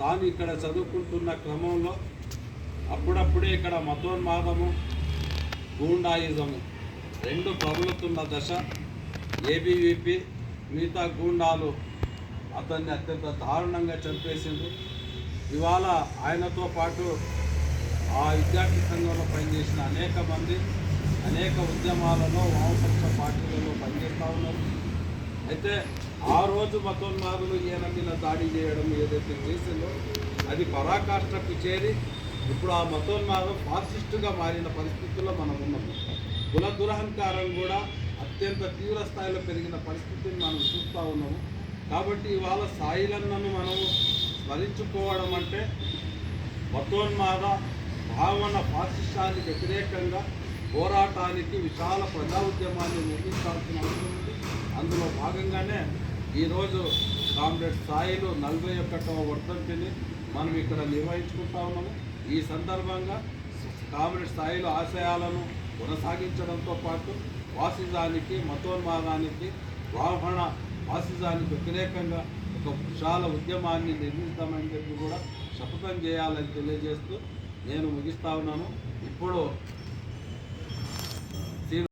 తాను ఇక్కడ చదువుకుంటున్న క్రమంలో అప్పుడప్పుడే ఇక్కడ మతోన్మాదము గూండాయిజము రెండు ప్రబలుతున్న దశ. ఏబీవీపీ మిగతా గూండాలు అతన్ని అత్యంత దారుణంగా చంపేసింది ఇవాళ ఆయనతో పాటు ఆ విద్యార్థి సంఘంలో పనిచేసిన అనేక మంది అనేక ఉద్యమాలలో వామపక్ష అయితే ఆ రోజు మతోన్మాదులు ఈయన మీద దాడి చేయడం ఏదైతే చేసిందో అది పరాకాష్ఠకు చేరి ఇప్పుడు ఆ మతోన్మాదం ఫాసిస్టుగా మారిన పరిస్థితుల్లో మనం ఉన్నాము కుల దురహంకారం కూడా అత్యంత తీవ్ర స్థాయిలో పెరిగిన పరిస్థితిని మనం చూస్తూ ఉన్నాము. కాబట్టి ఇవాళ సాయిలన్నను మనము స్మరించుకోవడం అంటే మతోన్మాద భావన ఫాసిస్టానికి వ్యతిరేకంగా పోరాటానికి విశాల ప్రజా ఉద్యమాన్ని నిర్మించాల్సిన అవసరం ఉంది. అందులో భాగంగానే ఈరోజు కామ్రేడ్ స్థాయిలో నలభై ఒకటవ వర్ధంతిని మనం ఇక్కడ నిర్వహించుకుంటా ఉన్నాము. ఈ సందర్భంగా కామ్రేడ్ స్థాయిలో ఆశయాలను కొనసాగించడంతో పాటు వాసిజానికి మతోన్మాదానికి బ్రాహ్మణ వాసిజానికి వ్యతిరేకంగా ఒక విశాల ఉద్యమాన్ని నిర్మిస్తామని చెప్పి కూడా శపథం చేయాలని తెలియజేస్తూ నేను ముగిస్తా ఉన్నాను. ఇప్పుడు